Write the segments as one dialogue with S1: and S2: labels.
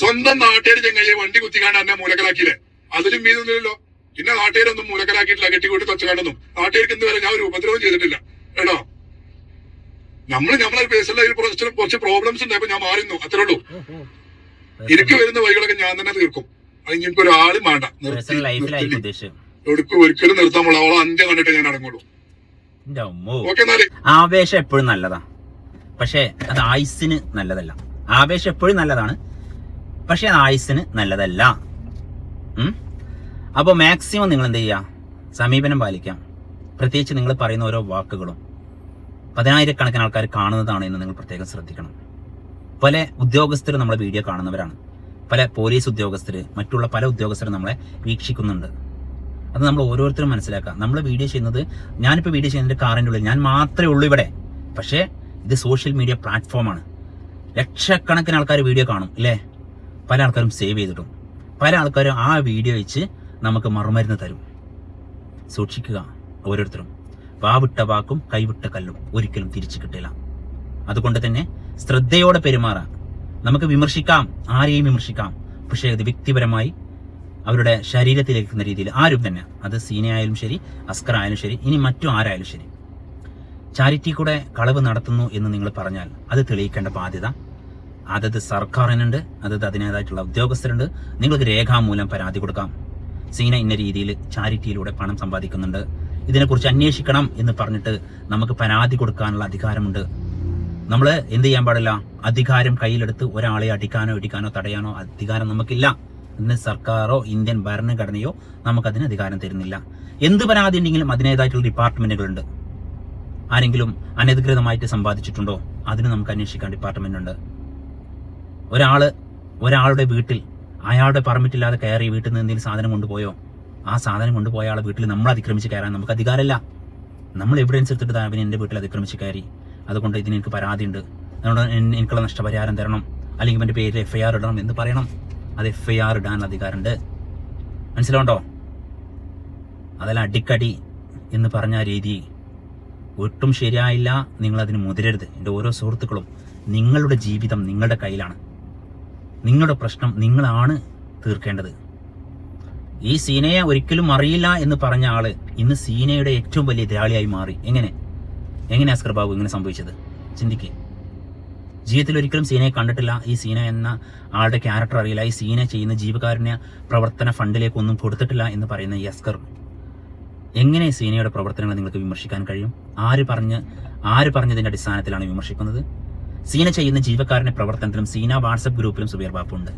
S1: സ്വന്തം നാട്ടുകാർ ചെങ്ങയ്യെ വണ്ടി കുത്തിക്കാണ്ട് എന്നെ മൂലക്കലാക്കിയില്ലേ? അതിലും മീതൊന്നുമില്ലല്ലോ പിന്നെ നാട്ടുകാരൊന്നും മൂലക്കലാക്കിയിട്ടില്ല. കെട്ടിക്കൂട്ടി തൊച്ചുകാണ്ടൊന്നും. നാട്ടുകാർക്ക് എന്ത് വരെ ഞാൻ ഒരു ഉപദ്രവം ചെയ്തിട്ടില്ല. കേട്ടോ? നമ്മൾ നമ്മളെ പേഴ്സണൽ കുറച്ച് കുറച്ച് പ്രോബ്ലംസ് ഉണ്ടായപ്പോ ഞാൻ മാറുന്നു. അത്രേ ഉള്ളൂ. എനിക്ക് വരുന്ന വഴികളൊക്കെ ഞാൻ തന്നെ തീർക്കും. അത് എനിക്ക് ഒരാളും വേണ്ട.
S2: എടുക്കും
S1: ഒടുക്കും ഒരിക്കലും നിർത്താൻ പോളൂ അവളെ അന്ത്യം കണ്ടിട്ട് ഞാൻ അടങ്ങുള്ളൂ.
S2: ആവേശം എപ്പോഴും നല്ലതാ. പക്ഷേ അത് ആയുസിന് നല്ലതല്ല. ആവേശം എപ്പോഴും നല്ലതാണ്. പക്ഷെ അത് ആയുസ്സിന് നല്ലതല്ല? അപ്പോൾ മാക്സിമം നിങ്ങൾ എന്ത് ചെയ്യുക സമീപനം പാലിക്കാം പ്രത്യേകിച്ച് നിങ്ങൾ പറയുന്ന ഓരോ വാക്കുകളും. പതിനായിരക്കണക്കിന് ആൾക്കാർ കാണുന്നതാണ് എന്ന് നിങ്ങൾ പ്രത്യേകം ശ്രദ്ധിക്കണം. പല ഉദ്യോഗസ്ഥർ നമ്മളെ വീഡിയോ കാണുന്നവരാണ്. പല പോലീസ് ഉദ്യോഗസ്ഥർ മറ്റുള്ള പല ഉദ്യോഗസ്ഥരും നമ്മളെ വീക്ഷിക്കുന്നുണ്ട്. അത് നമ്മൾ ഓരോരുത്തരും മനസ്സിലാക്കുക. നമ്മൾ വീഡിയോ ചെയ്യുന്നത് ഞാനിപ്പോൾ വീഡിയോ ചെയ്യുന്നത് കാറിന്റെ ഉള്ളിൽ. ഞാൻ മാത്രമേ ഉള്ളൂ ഇവിടെ. പക്ഷേ ഇത് സോഷ്യൽ മീഡിയ പ്ലാറ്റ്ഫോമാണ്. ലക്ഷക്കണക്കിന് ആൾക്കാർ വീഡിയോ കാണും അല്ലേ? പല ആൾക്കാരും സേവ് ചെയ്തിടും. പല ആൾക്കാരും ആ വീഡിയോ വെച്ച് നമുക്ക് മറുമരുന്ന് തരും. സൂക്ഷിക്കുക ഓരോരുത്തരും. വാവിട്ട വാക്കും കൈവിട്ട കല്ലും ഒരിക്കലും തിരിച്ചു കിട്ടില്ല. അതുകൊണ്ട് തന്നെ ശ്രദ്ധയോടെ പെരുമാറാം നമുക്ക് വിമർശിക്കാം ആരെയും വിമർശിക്കാം. പക്ഷേ അത് വ്യക്തിപരമായി അവരുടെ ശരീരത്തിലേക്കുന്ന രീതിയിൽ ആരും തന്നെ അത് സീന ആയാലും ശരി അസ്കർ ആയാലും ശരി ഇനി മറ്റു ആരായാലും ശരി. ചാരിറ്റി കൂടെ കളവ് നടത്തുന്നു എന്ന് നിങ്ങൾ പറഞ്ഞാൽ അത് തെളിയിക്കേണ്ട ബാധ്യത അതത് സർക്കാരിനുണ്ട് അതത് അതിനേതായിട്ടുള്ള ഉദ്യോഗസ്ഥരുണ്ട്. നിങ്ങൾക്ക് രേഖാമൂലം പരാതി കൊടുക്കാം. സീന ഇന്ന രീതിയിൽ ചാരിറ്റിയിലൂടെ പണം സമ്പാദിക്കുന്നുണ്ട്. ഇതിനെക്കുറിച്ച് അന്വേഷിക്കണം എന്ന് പറഞ്ഞിട്ട് നമുക്ക് പരാതി കൊടുക്കാനുള്ള അധികാരമുണ്ട്. നമ്മൾ എന്ത് ചെയ്യാൻ പാടില്ല? അധികാരം കയ്യിലെടുത്ത് ഒരാളെ അടിക്കാനോ ഇടിക്കാനോ തടയാനോ അധികാരം നമുക്കില്ല. ഇന്ന് സർക്കാരോ ഇന്ത്യൻ ഭരണഘടനയോ നമുക്കതിന് അധികാരം തരുന്നില്ല. എന്ത് പരാതി ഉണ്ടെങ്കിലും അതിനേതായിട്ടുള്ള ഡിപ്പാർട്ട്മെന്റുകളുണ്ട്. ആരെങ്കിലും അനധികൃതമായിട്ട് സമ്പാദിച്ചിട്ടുണ്ടോ? അതിന് നമുക്ക് അന്വേഷിക്കാൻ ഡിപ്പാർട്ട്മെന്റ് ഉണ്ട് ഒരാൾ ഒരാളുടെ വീട്ടിൽ അയാളുടെ പെർമിറ്റ് ഇല്ലാതെ കയറി വീട്ടിൽ നിന്ന് എന്തെങ്കിലും സാധനം കൊണ്ടുപോയോ? ആ സാധനം കൊണ്ടുപോയ ആളെ വീട്ടിൽ നമ്മൾ അതിക്രമിച്ച് കയറാൻ നമുക്ക് അധികാരമില്ല. നമ്മൾ എവിഡൻസ് എടുത്തിട്ട് അവൻ എന്റെ വീട്ടിൽ അതിക്രമിച്ച് കയറി. അതുകൊണ്ട് ഇതിന് എനിക്ക് പരാതിയുണ്ട്. അതുകൊണ്ട് എനിക്കുള്ള നഷ്ടപരിഹാരം തരണം. അല്ലെങ്കിൽ എന്റെ പേരിൽ എഫ് ഐ ആർ ഇടണം എന്ന് പറയണം. അത് എഫ് ഐ ആർ ഇടാൻ അധികാരമുണ്ട്. മനസ്സിലുണ്ടോ അതല്ല അടിക്കടി എന്ന് പറഞ്ഞ രീതി ഒട്ടും ശരിയായില്ല. നിങ്ങൾ അതിന് മുതിരരുത്. എന്റെ ഓരോ സുഹൃത്തുക്കളും നിങ്ങളുടെ ജീവിതം നിങ്ങളുടെ കയ്യിലാണ്. നിങ്ങളുടെ പ്രശ്നം നിങ്ങളാണ് തീർക്കേണ്ടത്. ഈ സീനയെ ഒരിക്കലും അറിയില്ല എന്ന് പറഞ്ഞ ആൾ ഇന്ന് സീനയുടെ ഏറ്റവും വലിയ എതിരാളിയായി മാറി. എങ്ങനെ? എങ്ങനെ അസ്കർ ബാബു ഇങ്ങനെ സംഭവിച്ചത്? ചിന്തിക്കേ. ജീവിതത്തിൽ ഒരിക്കലും സീനയെ കണ്ടിട്ടില്ല. ഈ സീന എന്ന ആളുടെ ക്യാരക്ടർ അറിയില്ല. ഈ സീന ചെയ്യുന്ന ജീവകാരുണ്യ പ്രവർത്തന ഫണ്ടിലേക്ക് ഒന്നും കൊടുത്തിട്ടില്ല എന്ന് പറയുന്ന ഈ അസ്കർ. എങ്ങനെ സീനയുടെ പ്രവർത്തനങ്ങൾ നിങ്ങൾക്ക് വിമർശിക്കാൻ കഴിയും? ആര് പറഞ്ഞ് ആര് പറഞ്ഞതിന്റെ അടിസ്ഥാനത്തിലാണ് വിമർശിക്കുന്നത്? സീന ചെയ്യുന്ന ജീവക്കാരന്റെ പ്രവർത്തനത്തിലും സീന വാട്സപ്പ് ഗ്രൂപ്പിലും സുബീർ ബാപ്പു ഉണ്ട്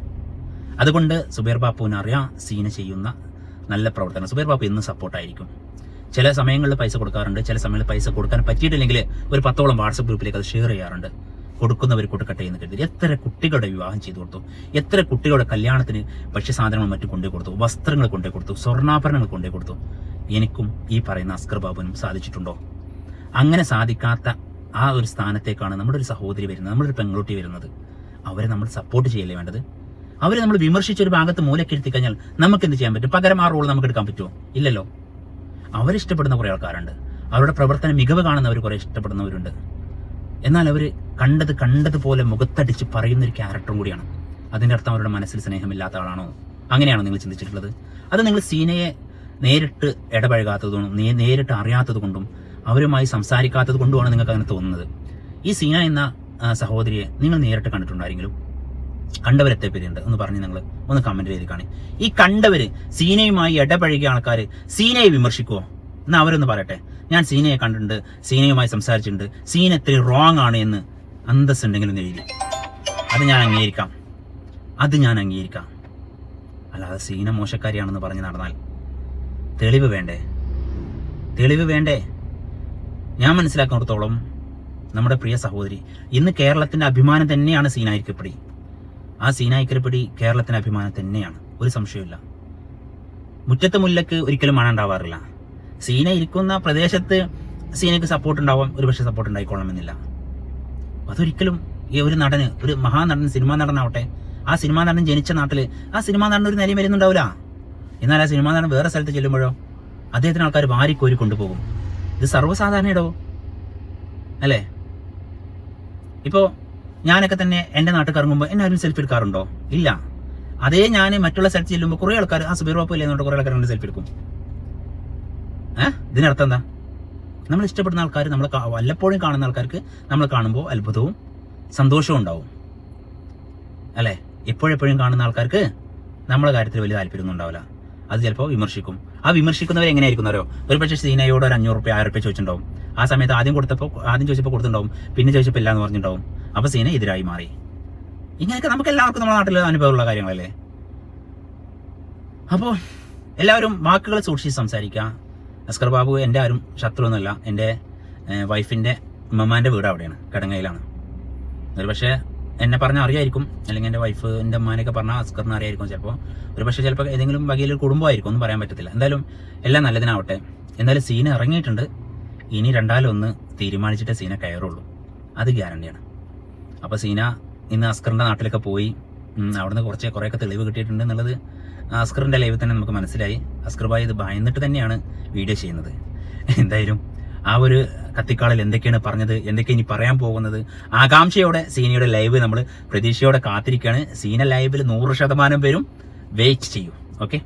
S2: അതുകൊണ്ട് സുബീർ ബാപ്പുവിന് അറിയാം സീന ചെയ്യുന്ന നല്ല പ്രവർത്തനം. സുബീർ ബാപ്പു എന്നും സപ്പോർട്ടായിരിക്കും. ചില സമയങ്ങളിൽ പൈസ കൊടുക്കാറുണ്ട്. ചില സമയങ്ങളിൽ പൈസ കൊടുക്കാൻ പറ്റിയിട്ടില്ലെങ്കിൽ ഒരു പത്തോളം വാട്സപ്പ് ഗ്രൂപ്പിലേക്ക് അത് ഷെയർ ചെയ്യാറുണ്ട്. കൊടുക്കുന്നവർ കൊടുക്കട്ടെ എന്ന് കരുതി. എത്ര കുട്ടികളുടെ വിവാഹം ചെയ്തു കൊടുത്തു. എത്ര കുട്ടികളുടെ കല്യാണത്തിന് ഭക്ഷ്യസാധനങ്ങൾ മറ്റും കൊണ്ടു കൊടുത്തു. വസ്ത്രങ്ങൾ കൊണ്ടു കൊടുത്തു. സ്വർണാഭരണങ്ങൾ കൊണ്ടു കൊടുത്തു. എനിക്കും ഈ പറയുന്ന അസ്കർ ബാബുവിനും സാധിച്ചിട്ടുണ്ടോ? അങ്ങനെ സാധിക്കാത്ത ആ ഒരു സ്ഥാനത്തേക്കാണ് നമ്മുടെ ഒരു സഹോദരി വരുന്നത് നമ്മുടെ ഒരു പെൺകുട്ടി വരുന്നത്. അവരെ നമ്മൾ സപ്പോർട്ട് ചെയ്യല്ലേ വേണ്ടത്? അവരെ നമ്മൾ വിമർശിച്ച ഒരു ഭാഗത്ത് മൂലക്കെടുത്തി കഴിഞ്ഞാൽ നമുക്ക് എന്ത് ചെയ്യാൻ പറ്റും? പകരം ആ റോൾ നമുക്ക് എടുക്കാൻ പറ്റുമോ? ഇല്ലല്ലോ. അവരിഷ്ടപ്പെടുന്ന കുറേ ആൾക്കാരുണ്ട്. അവരുടെ പ്രവർത്തന മികവ് കാണുന്നവർ കുറെ ഇഷ്ടപ്പെടുന്നവരുണ്ട്. എന്നാൽ അവർ കണ്ടത് കണ്ടതുപോലെ മുഖത്തടിച്ച് പറയുന്ന ഒരു ക്യാരക്ടറും കൂടിയാണ്. അതിന്റെ അർത്ഥം അവരുടെ മനസ്സിൽ സ്നേഹമില്ലാത്ത ആളാണോ? അങ്ങനെയാണോ നിങ്ങൾ ചിന്തിച്ചിട്ടുള്ളത്? അത് നിങ്ങൾ സീനയെ നേരിട്ട് ഇടപഴകാത്തതുകൊണ്ടും നേരിട്ട് അറിയാത്തത് കൊണ്ടും അവരുമായി സംസാരിക്കാത്തത് കൊണ്ടുമാണ് നിങ്ങൾക്ക് അങ്ങനെ തോന്നുന്നത്. ഈ സീന എന്ന സഹോദരിയെ നിങ്ങൾ നേരിട്ട് കണ്ടിട്ടുണ്ടാരെങ്കിലും കണ്ടവരെത്തെ പേരുണ്ട് എന്ന് പറഞ്ഞ് നിങ്ങൾ ഒന്ന് കമന്റ് ചെയ്ത് കാണി ഈ കണ്ടവര് സീനയുമായി ഇടപഴകിയ ആൾക്കാർ സീനയെ വിമർശിക്കുമോ എന്നാ അവരൊന്ന് പറയട്ടെ. ഞാൻ സീനയെ കണ്ടിട്ടുണ്ട് സീനയുമായി സംസാരിച്ചിട്ടുണ്ട് സീന എത്ര റോങ് ആണ് എന്ന് അന്തസ്സുണ്ടെങ്കിലും എഴുതി. അത് ഞാൻ അംഗീകരിക്കാം. അത് ഞാൻ അംഗീകരിക്കാം. അല്ലാതെ സീന മോശക്കാരിയാണെന്ന് പറഞ്ഞ് നടന്നാൽ തെളിവ് വേണ്ടേ? തെളിവ് വേണ്ടേ? ഞാൻ മനസ്സിലാക്കുന്നിടത്തോളം നമ്മുടെ പ്രിയ സഹോദരി ഇന്ന് കേരളത്തിന്റെ അഭിമാനം തന്നെയാണ് സീനായിക്കപ്പടി ആ സീനായിക്കരപ്പടി കേരളത്തിന്റെ അഭിമാനം തന്നെയാണ്. ഒരു സംശയമില്ല മുറ്റത്തെ മുല്ലക്ക് ഒരിക്കലും മണ ഉണ്ടാവാറില്ല സീന ഇരിക്കുന്ന പ്രദേശത്ത് സീനയ്ക്ക് സപ്പോർട്ട് ഉണ്ടാവാം ഒരു പക്ഷേ സപ്പോർട്ട് ഉണ്ടായിക്കൊള്ളണമെന്നില്ല. അതൊരിക്കലും ഈ ഒരു നടന് ഒരു മഹാനടൻ സിനിമാ നടനാവട്ടെ ആ സിനിമാ നടൻ ജനിച്ച നാട്ടിൽ ആ സിനിമാ നടൻ ഒരു നിലയും വരുന്നുണ്ടാവില്ല. എന്നാൽ ആ സിനിമാ നടൻ വേറെ സ്ഥലത്ത് ചെല്ലുമ്പോഴോ അദ്ദേഹത്തിന് ആൾക്കാർ വാരിക്കോരി കൊണ്ടുപോകും. ഇത് സർവസാധാരണ ഇടവോ അല്ലേ? ഇപ്പോൾ ഞാനൊക്കെ തന്നെ എന്റെ നാട്ടിൽ കറങ്ങുമ്പോൾ എന്നെ ആരും സെൽഫി എടുക്കാറുണ്ടോ? ഇല്ല. അതേ ഞാൻ മറ്റുള്ള സ്ഥലത്ത് ചെല്ലുമ്പോൾ കുറേ ആൾക്കാർ ആ സുബീർ ബാപ്പു ഇല്ലേ? കുറേ ആൾക്കാർ സെൽഫി എടുക്കും. ഏഹ് ഇതിനർത്ഥം എന്താ? നമ്മൾ ഇഷ്ടപ്പെടുന്ന ആൾക്കാർ നമ്മൾ വല്ലപ്പോഴും കാണുന്ന ആൾക്കാർക്ക് നമ്മൾ കാണുമ്പോൾ അത്ഭുതവും സന്തോഷവും ഉണ്ടാവും. അല്ലേ? എപ്പോഴെപ്പോഴും കാണുന്ന ആൾക്കാർക്ക് നമ്മളെ കാര്യത്തിൽ വലിയ താല്പര്യമൊന്നും ഉണ്ടാവില്ല. അത് ചിലപ്പോൾ വിമർശിക്കും. ആ വിമർശിക്കുന്നവർ എങ്ങനെയായിരിക്കുന്നവരോ ഒരു പക്ഷേ സീനയോട് ഒരു അഞ്ഞൂറ് റുപ്യ ആയിരം റുപ്യ ചോദിച്ചിട്ടുണ്ടാവും. ആ സമയത്ത് ആദ്യം കൊടുത്തപ്പോൾ ആദ്യം ചോദിച്ചപ്പോൾ കൊടുത്തിട്ടുണ്ടാവും. പിന്നെ ചോദിച്ചപ്പോൾ ഇല്ല എന്ന് പറഞ്ഞിട്ടുണ്ടാവും. അപ്പോൾ സീന എതിരായി മാറി. ഇങ്ങനെയൊക്കെ നമുക്ക് എല്ലാവർക്കും നമ്മുടെ നാട്ടിൽ അനുഭവമുള്ള കാര്യങ്ങളല്ലേ? അപ്പോൾ എല്ലാവരും വാക്കുകൾ സൂക്ഷിച്ച് സംസാരിക്കുക. അസ്കർ ബാബു എന്റെ ആരും ശത്രുവൊന്നുമല്ല. എന്റെ വൈഫിന്റെ ഉമ്മമാന്റെ വീട് അവിടെയാണ് കടങ്ങയിലാണ് ഒരു പക്ഷേ എന്നെ പറഞ്ഞാൽ അറിയായിരിക്കും. അല്ലെങ്കിൽ എന്റെ വൈഫ് എന്റെ അമ്മാനൊക്കെ പറഞ്ഞാൽ അസ്കറിന് അറിയായിരിക്കും ചിലപ്പോൾ ഒരു പക്ഷേ ചിലപ്പോൾ ഏതെങ്കിലും വകയിൽ കുടുംബമായിരിക്കും ഒന്നും പറയാൻ പറ്റത്തില്ല. എന്തായാലും എല്ലാം നല്ലതിനാവട്ടെ. എന്തായാലും സീന ഇറങ്ങിയിട്ടുണ്ട്. ഇനി രണ്ടാലൊന്ന് തീരുമാനിച്ചിട്ടേ സീന കയറുള്ളൂ. അത് ഗ്യാരണ്ടിയാണ് അപ്പോൾ സീന ഇന്ന് അസ്കറിന്റെ നാട്ടിലൊക്കെ പോയി അവിടുന്ന് കുറച്ച് കുറേയൊക്കെ തെളിവ് കിട്ടിയിട്ടുണ്ട് എന്നുള്ളത് അസ്കറിന്റെ ലൈവിൽ തന്നെ നമുക്ക് മനസ്സിലായി. അസ്കർ ഭായി ഇത് ഭയന്നിട്ട് തന്നെയാണ് വീഡിയോ ചെയ്യുന്നത്. എന്തായാലും ആ ഒരു കത്തിക്കാളിൽ എന്തൊക്കെയാണ് പറഞ്ഞത് എന്തൊക്കെ ഇനി പറയാൻ പോകുന്നത്? ആകാംക്ഷയോടെ സീനയുടെ ലൈവ് നമ്മൾ പ്രതീക്ഷയോടെ കാത്തിരിക്കുകയാണ്. സീന ലൈവിൽ നൂറ് ശതമാനം പേരും വെയിറ്റ് ചെയ്യും. ഓക്കെ